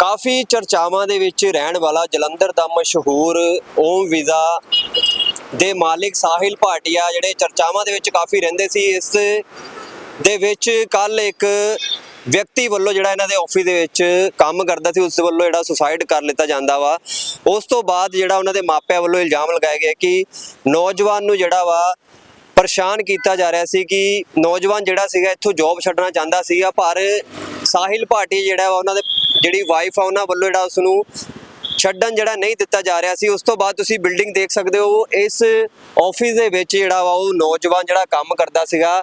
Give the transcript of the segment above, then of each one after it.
ਕਾਫੀ ਚਰਚਾਵਾਂ ਦੇ ਵਿੱਚ ਰਹਿਣ ਵਾਲਾ ਜਲੰਧਰ ਦਾ ਮਸ਼ਹੂਰ ਓਮ ਵੀਜ਼ਾ ਦੇ ਮਾਲਿਕ ਸਾਹਿਲ ਭਾਟੀਆ, ਜਿਹੜੇ ਚਰਚਾਵਾਂ ਦੇ ਵਿੱਚ ਕਾਫੀ ਰਹਿੰਦੇ ਸੀ, ਇਸ ਦੇ ਵਿੱਚ ਕੱਲ ਇੱਕ ਵਿਅਕਤੀ ਵੱਲੋਂ ਜਿਹੜਾ ਇਹਨਾਂ ਦੇ ਆਫਿਸ ਦੇ ਵਿੱਚ ਕੰਮ ਕਰਦਾ ਸੀ, ਉਸ ਵੱਲੋਂ ਜਿਹੜਾ ਸੁਸਾਈਡ ਕਰ ਲਿੱਤਾ ਜਾਂਦਾ ਵਾ। ਉਸ ਤੋਂ ਬਾਅਦ ਜਿਹੜਾ ਉਹਨਾਂ ਦੇ ਮਾਪਿਆਂ ਵੱਲੋਂ ਇਲਜ਼ਾਮ ਲਗਾਇਆ ਗਿਆ ਕਿ ਨੌਜਵਾਨ ਨੂੰ ਜਿਹੜਾ ਵਾ ਪਰੇਸ਼ਾਨ ਕੀਤਾ ਜਾ ਰਿਹਾ ਸੀ ਕਿ ਨੌਜਵਾਨ ਜਿਹੜਾ ਸੀਗਾ ਇੱਥੋਂ ਜੌਬ ਛੱਡਣਾ ਚਾਹੁੰਦਾ ਸੀਗਾ, ਪਰ ਸਾਹਿਲ ਭਾਟੀ ਜਿਹੜਾ ਵਾ ਉਹਨਾਂ ਦੇ ਜਿਹੜੀ ਵਾਈਫ ਆ, ਉਹਨਾਂ ਵੱਲੋਂ ਜਿਹੜਾ ਉਸ ਨੂੰ ਛੱਡਣ ਜਿਹੜਾ ਨਹੀਂ ਦਿੱਤਾ ਜਾ ਰਿਹਾ ਸੀ, ਉਸ ਤੋਂ ਬਾਅਦ ਤੁਸੀਂ ਬਿਲਡਿੰਗ ਦੇਖ ਸਕਦੇ ਹੋ, ਇਸ ਆਫਿਸ ਦੇ ਵਿੱਚ ਜਿਹੜਾ ਵਾ ਉਹ ਨੌਜਵਾਨ ਜਿਹੜਾ ਕੰਮ ਕਰਦਾ ਸੀਗਾ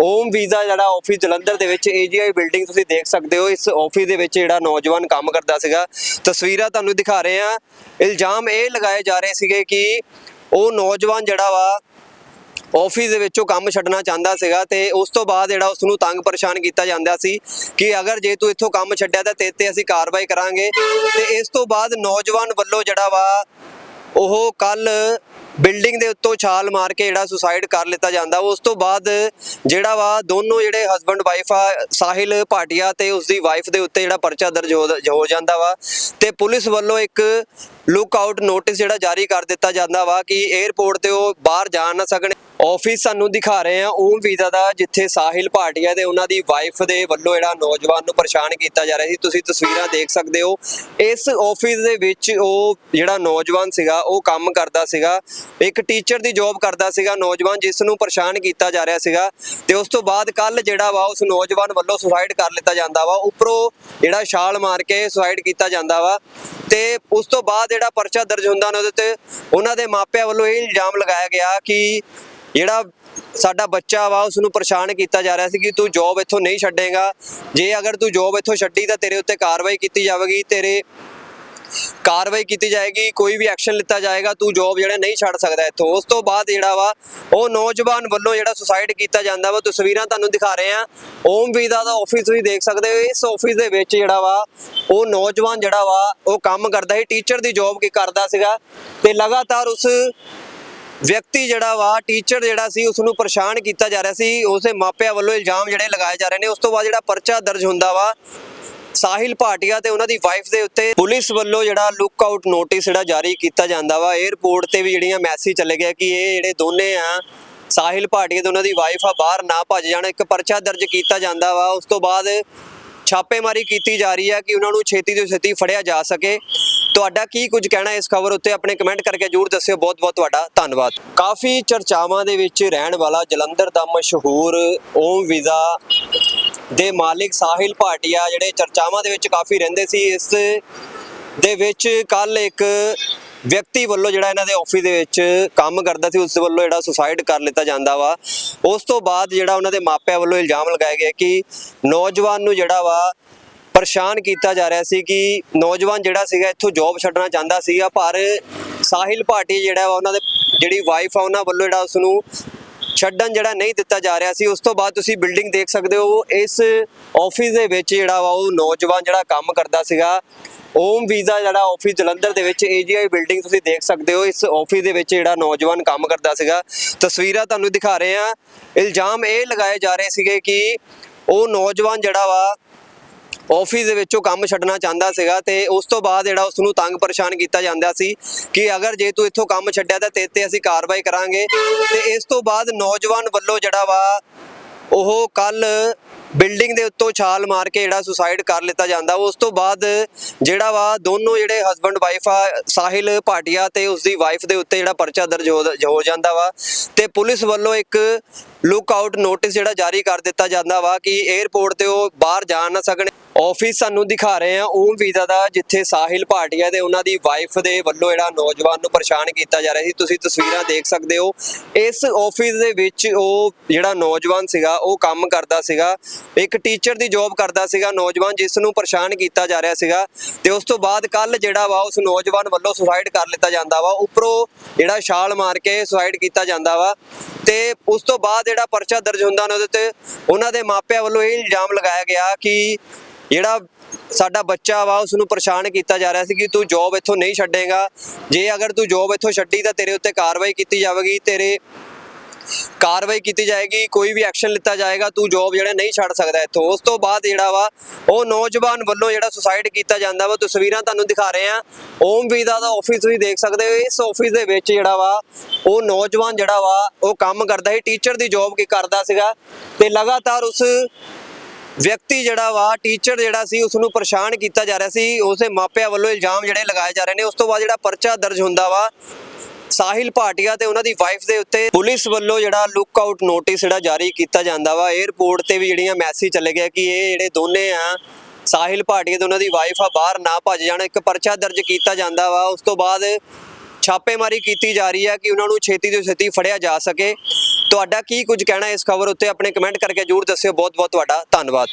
ਓਮ ਵੀਜ਼ਾ ਜਿਹੜਾ ਆਫਿਸ ਜਲੰਧਰ ਦੇ ਵਿੱਚ ਏਜੀਆਈ ਬਿਲਡਿੰਗ ਤੁਸੀਂ ਦੇਖ ਸਕਦੇ ਹੋ, ਇਸ ਆਫਿਸ ਦੇ ਵਿੱਚ ਜਿਹੜਾ ਨੌਜਵਾਨ ਕੰਮ ਕਰਦਾ ਸੀਗਾ। ਤਸਵੀਰਾਂ ਤੁਹਾਨੂੰ ਦਿਖਾ ਰਹੇ ਹਾਂ। ਇਲਜ਼ਾਮ ਇਹ ਲਗਾਏ ਜਾ ਰਹੇ ਸੀਗੇ ਕਿ ਉਹ ਨੌਜਵਾਨ ਜਿਹੜਾ ਵਾ ਆਫਿਸ ਦੇ ਵਿੱਚੋਂ ਕੰਮ ਛੱਡਣਾ ਚਾਹੁੰਦਾ ਸੀਗਾ ਤੇ ਉਸ ਤੋਂ ਬਾਅਦ ਜਿਹੜਾ ਉਸ ਨੂੰ ਤੰਗ ਪਰੇਸ਼ਾਨ ਕੀਤਾ ਜਾਂਦਾ ਸੀ ਕਿ ਅਗਰ ਜੇ ਤੂੰ ਇੱਥੋਂ ਕੰਮ ਛੱਡਿਆ ਤਾਂ ਤੇਰੇ ਤੇ ਅਸੀਂ ਕਾਰਵਾਈ ਕਰਾਂਗੇ। ਤੇ ਇਸ ਤੋਂ ਬਾਅਦ ਨੌਜਵਾਨ ਵੱਲੋਂ ਜਿਹੜਾ ਵਾ, ਉਹ ਕੱਲ ਬਿਲਡਿੰਗ ਦੇ ਉੱਤੋਂ ਛਾਲ ਮਾਰ ਕੇ ਜਿਹੜਾ ਸੁਸਾਈਡ ਕਰ ਲਿੱਤਾ ਜਾਂਦਾ। ਉਸ ਤੋਂ ਬਾਅਦ ਜਿਹੜਾ ਵਾ, ਦੋਨੋਂ ਜਿਹੜੇ ਹਸਬੰਡ ਵਾਈਫ ਆ, ਸਾਹਿਲ ਭਾਟੀਆ ਤੇ ਉਸ ਦੀ ਵਾਈਫ ਦੇ ਉੱਤੇ ਜਿਹੜਾ ਪਰਚਾ ਦਰਜ ਹੋ ਹੋ ਜਾਂਦਾ ਵਾ। ਤੇ ਪੁਲਿਸ ਵੱਲੋਂ ਇੱਕ ਲੁੱਕ ਆਊਟ ਨੋਟਿਸ ਜਿਹੜਾ ਜਾਰੀ ਕਰ ਦਿੱਤਾ ਜਾਂਦਾ ਵਾ ਕਿ 에ਅਰਪੋਰਟ ਤੇ ਉਹ ਬਾਹਰ ਜਾ ਨਾ ਸਕਣ। ਆਫਿਸ ਸਾਨੂੰ ਦਿਖਾ ਰਹੇ ਆ ਓਮ ਵੀਜ਼ਾ ਦਾ ਜਿੱਥੇ ਸਾਹਿਲ ਭਾਟੀਆ ਤੇ ਉਹਨਾਂ ਦੀ ਵਾਈਫ ਦੇ ਵੱਲੋਂ ਜਿਹੜਾ ਨੌਜਵਾਨ ਨੂੰ ਪਰੇਸ਼ਾਨ ਕੀਤਾ ਜਾ ਰਿਹਾ ਸੀ, ਤੁਸੀਂ ਤਸਵੀਰਾਂ ਦੇਖ ਸਕਦੇ ਹੋ। ਇਸ ਆਫਿਸ ਦੇ ਵਿੱਚ ਉਹ ਜਿਹੜਾ ਨੌਜਵਾਨ ਸੀਗਾ, ਉਹ ਕੰਮ ਕਰਦਾ ਸੀਗਾ। ਇੱਕ ਟੀਚਰ ਦੀ ਜੌਬ ਕਰਦਾ ਸੀਗਾ, ਨੌਜਵਾਨ ਜਿਸ ਨੂੰ ਪਰੇਸ਼ਾਨ ਕੀਤਾ ਜਾ ਰਿਹਾ ਸੀਗਾ। ਤੇ ਉਸ ਤੋਂ ਬਾਅਦ ਕੱਲ ਜਿਹੜਾ ਵਾ, ਉਸ ਨੌਜਵਾਨ ਵੱਲੋਂ ਸੁਸਾਈਡ ਕਰ ਲਿੱਤਾ ਜਾਂਦਾ ਵਾ। ਉੱਪਰੋਂ ਜਿਹੜਾ ਛਾਲ ਮਾਰ ਕੇ ਸੁਸਾਈਡ ਕੀਤਾ ਜਾਂਦਾ ਵਾ। ਤੇ ਉਸ ਤੋਂ ਬਾਅਦ ਜਿਹੜਾ ਪਰਚਾ ਦਰਜ ਹੁੰਦਾ ਉਹਨਾਂ ਦੇ ਉੱਤੇ ਉਹਨਾਂ ਦੇ ਮਾਪਿਆਂ ਵੱਲੋਂ ਇਹ ਇਲਜ਼ਾਮ ਲਗਾਇਆ ਗਿਆ ਕਿ ਜਿਹੜਾ ਸਾਡਾ ਬੱਚਾ ਵਾ ਉਸ ਨੂੰ ਪਰੇਸ਼ਾਨ ਕੀਤਾ ਜਾ ਰਿਹਾ ਸੀ ਕਿ ਤੂੰ ਜੌਬ ਇੱਥੋਂ ਨਹੀਂ ਛੱਡੇਗਾ। ਜੇ ਅਗਰ ਤੂੰ ਜੌਬ ਇੱਥੋਂ ਛੱਡੀ ਤਾਂ ਤੇਰੇ ਉੱਤੇ ਕਾਰਵਾਈ ਕੀਤੀ ਜਾਵੇਗੀ, ਤੇਰੇ ਕਾਰਵਾਈ ਕੀਤੀ ਜਾਏਗੀ, ਕੋਈ ਵੀ ਐਕਸ਼ਨ ਲਿੱਤਾ ਜਾਏਗਾ, ਤੂੰ ਜੌਬ ਜਿਹੜਾ ਨਹੀਂ ਛੱਡ ਸਕਦਾ ਇੱਥੋਂ। ਉਸ ਤੋਂ ਬਾਅਦ ਜਿਹੜਾ ਵਾ, ਉਹ ਨੌਜਵਾਨ ਵੱਲੋਂ ਜਿਹੜਾ ਸੁਸਾਇਡ ਕੀਤਾ ਜਾਂਦਾ ਵਾ, ਤਸਵੀਰਾਂ ਤੁਹਾਨੂੰ ਦਿਖਾ ਰਹੇ ਆ ਓਮ ਵੀਜ਼ਾ ਦਾ ਆਫਿਸ ਤੁਸੀਂ ਦੇਖ ਸਕਦੇ ਹੋ, ਇਸ ਆਫਿਸ ਦੇ ਵਿੱਚ ਜਿਹੜਾ ਵਾ, ਉਹ ਨੌਜਵਾਨ ਜਿਹੜਾ ਵਾ, ਉਹ ਕੰਮ ਕਰਦਾ ਸੀ ਟੀਚਰ ਦੀ ਜੌਬ ਕੀ ਕਰਦਾ ਸੀਗਾ, ਤੇ ਲਗਾਤਾਰ ਉਸ ਵਿਅਕਤੀ ਜਿਹੜਾ ਵਾ ਟੀਚਰ ਜਿਹੜਾ ਸੀ ਉਸ ਨੂੰ ਪਰੇਸ਼ਾਨ ਕੀਤਾ ਜਾ ਰਿਹਾ ਸੀ, ਉਸੇ ਮਾਪਿਆਂ ਵੱਲੋਂ ਇਲਜ਼ਾਮ ਜਿਹੜੇ ਲਗਾਏ ਜਾ ਰਹੇ ਨੇ। ਉਸ ਤੋਂ ਬਾਅਦ ਜਿਹੜਾ ਪਰਚਾ ਦਰਜ ਹੁੰਦਾ ਵਾ ਸਾਹਿਲ ਭਾਟੀਆ ਤੇ ਉਹਨਾਂ ਦੀ ਵਾਈਫ ਦੇ ਉੱਤੇ ਪੁਲਿਸ ਵੱਲੋਂ ਜਿਹੜਾ ਲੁੱਕ ਆਊਟ ਨੋਟਿਸ ਜਿਹੜਾ ਜਾਰੀ ਕੀਤਾ ਜਾਂਦਾ ਵਾ 에ਅਰਪੋਰਟ ਤੇ ਵੀ ਜਿਹੜੀਆਂ ਮੈਸੇਜ ਚੱਲੇ ਗਿਆ ਕਿ ਇਹ ਜਿਹੜੇ ਦੋਨੇ ਆ, ਸਾਹਿਲ ਭਾਟੀਆ ਤੇ ਉਹਨਾਂ ਦੀ ਵਾਈਫ ਆ, ਬਾਹਰ ਨਾ ਭੱਜ ਜਾਣ, ਇੱਕ ਪਰਚਾ ਦਰਜ ਕੀਤਾ ਜਾਂਦਾ ਵਾ, ਉਸ ਤੋਂ ਬਾਅਦ ਛਾਪੇਮਾਰੀ ਕੀਤੀ ਜਾ ਰਹੀ ਹੈ ਕਿ ਉਹਨਾਂ ਨੂੰ ਛੇਤੀ ਤੋਂ ਛੇਤੀ ਫੜਿਆ ਜਾ ਸਕੇ। ਤੁਹਾਡਾ ਕੀ ਕੁਝ ਕਹਿਣਾ ਇਸ ਖਬਰ ਉੱਤੇ, ਆਪਣੇ ਕਮੈਂਟ ਕਰਕੇ ਜਰੂਰ ਦੱਸਿਓ। ਬਹੁਤ ਬਹੁਤ ਤੁਹਾਡਾ ਧੰਨਵਾਦ। ਕਾਫੀ ਚਰਚਾਵਾਂ ਦੇ ਵਿੱਚ ਰਹਿਣ ਵਾਲਾ ਜਲੰਧਰ ਦਾ ਮਸ਼ਹੂਰ ਓਮ ਵੀਜ਼ਾ ਦੇ ਮਾਲਿਕ ਸਾਹਿਲ ਭਾਟੀਆ ਜਿਹੜੇ ਚਰਚਾਵਾਂ ਦੇ ਵਿੱਚ ਕਾਫੀ ਰਹਿੰਦੇ ਸੀ, ਇਸ ਦੇ ਵਿੱਚ ਕੱਲ ਇੱਕ ਵਿਅਕਤੀ ਵੱਲੋਂ ਜਿਹੜਾ ਇਹਨਾਂ ਦੇ ਆਫਿਸ ਦੇ ਵਿੱਚ ਕੰਮ ਕਰਦਾ ਸੀ, ਉਸ ਵੱਲੋਂ ਜਿਹੜਾ ਸੁਸਾਈਡ ਕਰ ਲਿੱਤਾ ਜਾਂਦਾ ਵਾ। ਉਸ ਤੋਂ ਬਾਅਦ ਜਿਹੜਾ ਉਹਨਾਂ ਦੇ ਮਾਪਿਆਂ ਵੱਲੋਂ ਇਲਜ਼ਾਮ ਲਗਾਇਆ ਗਿਆ ਕਿ ਨੌਜਵਾਨ ਨੂੰ ਜਿਹੜਾ ਵਾ ਪਰੇਸ਼ਾਨ ਕੀਤਾ ਜਾ ਰਿਹਾ ਸੀ ਕਿ ਨੌਜਵਾਨ ਜਿਹੜਾ ਸੀਗਾ ਇੱਥੋਂ ਜੌਬ ਛੱਡਣਾ ਚਾਹੁੰਦਾ ਸੀਗਾ, ਪਰ ਸਾਹਿਲ ਭਾਟੀ ਜਿਹੜਾ ਵਾ ਉਹਨਾਂ ਦੇ, ਜਿਹੜੀ ਵਾਈਫ ਆ ਉਹਨਾਂ ਵੱਲੋਂ ਜਿਹੜਾ ਉਸ ਨੂੰ ਛੱਡਣ ਜਿਹੜਾ ਨਹੀਂ ਦਿੱਤਾ ਜਾ ਰਿਹਾ ਸੀ, ਉਸ ਤੋਂ ਬਾਅਦ ਤੁਸੀਂ ਬਿਲਡਿੰਗ ਦੇਖ ਸਕਦੇ ਹੋ, ਇਸ ਆਫਿਸ ਦੇ ਵਿੱਚ ਜਿਹੜਾ ਵਾ ਉਹ ਨੌਜਵਾਨ ਜਿਹੜਾ ਕੰਮ ਕਰਦਾ ਸੀਗਾ ਓਮ ਵੀਜ਼ਾ ਜਿਹੜਾ ਆਫਿਸ ਜਲੰਧਰ ਦੇ ਵਿੱਚ ਏਜੀਆਈ ਬਿਲਡਿੰਗ ਤੁਸੀਂ ਦੇਖ ਸਕਦੇ ਹੋ, ਇਸ ਆਫਿਸ ਦੇ ਵਿੱਚ ਜਿਹੜਾ ਨੌਜਵਾਨ ਕੰਮ ਕਰਦਾ ਸੀਗਾ। ਤਸਵੀਰਾਂ ਤੁਹਾਨੂੰ ਦਿਖਾ ਰਹੇ ਆ ਇਲਜ਼ਾਮ ਇਹ ਲਗਾਏ ਜਾ ਰਹੇ ਸੀਗੇ ਕਿ ਉਹ ਨੌਜਵਾਨ ਜਿਹੜਾ ਵਾ ਆਫਿਸ ਦੇ ਵਿੱਚੋਂ ਕੰਮ ਛੱਡਣਾ ਚਾਹੁੰਦਾ ਸੀਗਾ ਤੇ ਉਸ ਤੋਂ ਬਾਅਦ ਜਿਹੜਾ ਉਸ ਨੂੰ ਤੰਗ ਪਰੇਸ਼ਾਨ ਕੀਤਾ ਜਾਂਦਾ ਸੀ ਕਿ ਅਗਰ ਜੇ ਤੂੰ ਇੱਥੋਂ ਕੰਮ ਛੱਡਿਆ ਤਾਂ ਤੇਰੇ ਤੇ ਅਸੀਂ ਕਾਰਵਾਈ ਕਰਾਂਗੇ। ਤੇ ਇਸ ਤੋਂ ਬਾਅਦ ਨੌਜਵਾਨ ਵੱਲੋਂ ਜਿਹੜਾ ਵਾ, ਉਹ ਕੱਲ ਬਿਲਡਿੰਗ ਦੇ ਉੱਤੋਂ ਛਾਲ ਮਾਰ ਕੇ ਜਿਹੜਾ ਸੁਸਾਈਡ ਕਰ ਲਿੱਤਾ ਜਾਂਦਾ। ਉਸ ਤੋਂ ਬਾਅਦ ਜਿਹੜਾ ਵਾ, ਦੋਨੋਂ ਜਿਹੜੇ ਹਸਬੰਡ ਵਾਈਫ ਆ, ਸਾਹਿਲ ਭਾਟੀਆ ਤੇ ਉਸ ਦੀ ਵਾਈਫ ਦੇ ਉੱਤੇ ਜਿਹੜਾ ਪਰਚਾ ਦਰਜ ਹੋ ਹੋ ਜਾਂਦਾ ਵਾ ਤੇ ਪੁਲਿਸ ਵੱਲੋਂ ਇੱਕ ਲੁੱਕ ਆਊਟ ਨੋਟਿਸ ਜਿਹੜਾ ਜਾਰੀ ਕਰ ਦਿੱਤਾ ਜਾਂਦਾ ਵਾ ਕਿ 에ਅਰਪੋਰਟ ਤੇ ਉਹ ਬਾਹਰ ਜਾ ਨਾ ਸਕਣ। ਆਫਿਸ ਸਾਨੂੰ ਦਿਖਾ ਰਹੇ ਆ ਓਮ ਵੀਜ਼ਾ ਦਾ ਜਿੱਥੇ ਸਾਹਿਲ ਭਾਟੀਆ ਤੇ ਉਹਨਾਂ ਦੀ ਵਾਈਫ ਦੇ ਵੱਲੋਂ ਜਿਹੜਾ ਨੌਜਵਾਨ ਨੂੰ ਪਰੇਸ਼ਾਨ ਕੀਤਾ ਜਾ ਰਿਹਾ ਸੀ, ਤੁਸੀਂ ਤਸਵੀਰਾਂ ਦੇਖ ਸਕਦੇ ਹੋ। ਇਸ ਆਫਿਸ ਦੇ ਵਿੱਚ ਉਹ ਜਿਹੜਾ ਨੌਜਵਾਨ ਸੀਗਾ, ਉਹ ਕੰਮ ਕਰਦਾ ਸੀਗਾ, ਇੱਕ ਟੀਚਰ ਦੀ ਜੌਬ ਕਰਦਾ ਸੀਗਾ, ਨੌਜਵਾਨ ਜਿਸ ਨੂੰ ਪਰੇਸ਼ਾਨ ਕੀਤਾ ਜਾ ਰਿਹਾ ਸੀਗਾ ਤੇ ਉਸ ਤੋਂ ਬਾਅਦ ਕੱਲ ਜਿਹੜਾ ਵਾ ਉਸ ਨੌਜਵਾਨ ਵੱਲੋਂ ਸੁਸਾਈਡ ਕਰ ਲਿੱਤਾ ਜਾਂਦਾ ਵਾ, ਉੱਪਰੋਂ ਜਿਹੜਾ ਛਾਲ ਮਾਰ ਕੇ ਸੁਸਾਈਡ ਕੀਤਾ ਜਾਂਦਾ ਵਾ ਤੇ ਉਸ ਤੋਂ ਬਾਅਦ ਜਿਹੜਾ ਪਰਚਾ ਦਰਜ ਹੁੰਦਾ ਉਹਨਾਂ ਦੇ ਉੱਤੇ ਉਹਨਾਂ ਦੇ ਮਾਪਿਆਂ ਵੱਲੋਂ ਇਹ ਇਲਜ਼ਾਮ ਲਗਾਇਆ ਗਿਆ ਕਿ ਜਿਹੜਾ ਸਾਡਾ ਬੱਚਾ ਵਾ ਉਸ ਨੂੰ ਪਰੇਸ਼ਾਨ ਕੀਤਾ ਜਾ ਰਿਹਾ ਸੀ ਕਿ ਤੂੰ ਜੌਬ ਇੱਥੋਂ ਨਹੀਂ ਛੱਡੇਗਾ। ਜੇ ਅਗਰ ਤੂੰ ਜੌਬ ਇੱਥੋਂ ਛੱਡੀ ਤਾਂ ਤੇਰੇ ਉੱਤੇ ਕਾਰਵਾਈ ਕੀਤੀ ਜਾਵੇਗੀ, ਤੇਰੇ ਕਾਰਵਾਈ ਕੀਤੀ ਜਾਏਗੀ, ਕੋਈ ਵੀ ਐਕਸ਼ਨ ਲਿੱਤਾ ਜਾਏਗਾ, ਤੂੰ ਜੌਬ ਜਿਹੜਾ ਨਹੀਂ ਛੱਡ ਸਕਦਾ ਇੱਥੋਂ। ਉਸ ਤੋਂ ਬਾਅਦ ਜਿਹੜਾ ਵਾ, ਉਹ ਨੌਜਵਾਨ ਵੱਲੋਂ ਜਿਹੜਾ ਸੁਸਾਇਡ ਕੀਤਾ ਜਾਂਦਾ ਵਾ, ਤਸਵੀਰਾਂ ਤੁਹਾਨੂੰ ਦਿਖਾ ਰਹੇ ਆ ਓਮ ਵੀਦਾ ਦਾ ਆਫਿਸ ਤੁਸੀਂ ਦੇਖ ਸਕਦੇ ਹੋ, ਇਸ ਆਫਿਸ ਦੇ ਵਿੱਚ ਜਿਹੜਾ ਵਾ, ਉਹ ਨੌਜਵਾਨ ਜਿਹੜਾ ਵਾ, ਉਹ ਕੰਮ ਕਰਦਾ ਸੀ ਟੀਚਰ ਦੀ ਜੌਬ ਕੀ ਕਰਦਾ ਸੀਗਾ, ਤੇ ਲਗਾਤਾਰ ਉਸ ਵਿਅਕਤੀ ਜਿਹੜਾ ਵਾ ਟੀਚਰ ਜਿਹੜਾ ਸੀ ਉਸ ਨੂੰ ਪਰੇਸ਼ਾਨ ਕੀਤਾ ਜਾ ਰਿਹਾ ਸੀ। ਉਸੇ ਮਾਪਿਆਂ ਵੱਲੋਂ ਇਲਜ਼ਾਮ ਜਿਹੜੇ ਲਗਾਏ ਜਾ ਰਹੇ ਨੇ। ਉਸ ਤੋਂ ਬਾਅਦ ਜਿਹੜਾ ਪਰਚਾ ਦਰਜ ਹੁੰਦਾ ਵਾ, ਸਾਹਿਲ ਭਾਟੀਆ ਤੇ ਉਹਨਾਂ ਦੀ ਵਾਈਫ ਦੇ ਉੱਤੇ ਪੁਲਿਸ ਵੱਲੋਂ ਜਿਹੜਾ ਲੁੱਕ ਆਊਟ ਨੋਟਿਸ ਜਿਹੜਾ ਜਾਰੀ ਕੀਤਾ ਜਾਂਦਾ ਵਾ। 에어ਪੋਰਟ ਤੇ ਵੀ ਜਿਹੜੀਆਂ ਮੈਸੇਜ ਚੱਲੇ ਗਏ ਕਿ ਇਹ ਜਿਹੜੇ ਦੋਨੇ ਆ, ਸਾਹਿਲ ਭਾਟੀਆ ਤੇ ਉਹਨਾਂ ਦੀ ਵਾਈਫ ਆ, ਬਾਹਰ ਨਾ ਭੱਜ ਜਾਣ। ਇੱਕ ਪਰਚਾ ਦਰਜ ਕੀਤਾ ਜਾਂਦਾ ਵਾ। ਉਸ ਤੋਂ ਬਾਅਦ ਛਾਪੇਮਾਰੀ ਕੀਤੀ ਜਾ ਰਹੀ ਹੈ ਕਿ ਉਹਨਾਂ ਨੂੰ ਛੇਤੀ ਤੋਂ ਛੇਤੀ ਫੜਿਆ ਜਾ ਸਕੇ। ਤੁਹਾਡਾ ਕੀ ਕੁਝ ਕਹਿਣਾ ਇਸ ਖਬਰ ਉੱਤੇ? ਆਪਣੇ ਕਮੈਂਟ ਕਰਕੇ ਜਰੂਰ ਦੱਸਿਓ। ਬਹੁਤ ਬਹੁਤ ਤੁਹਾਡਾ ਧੰਨਵਾਦ।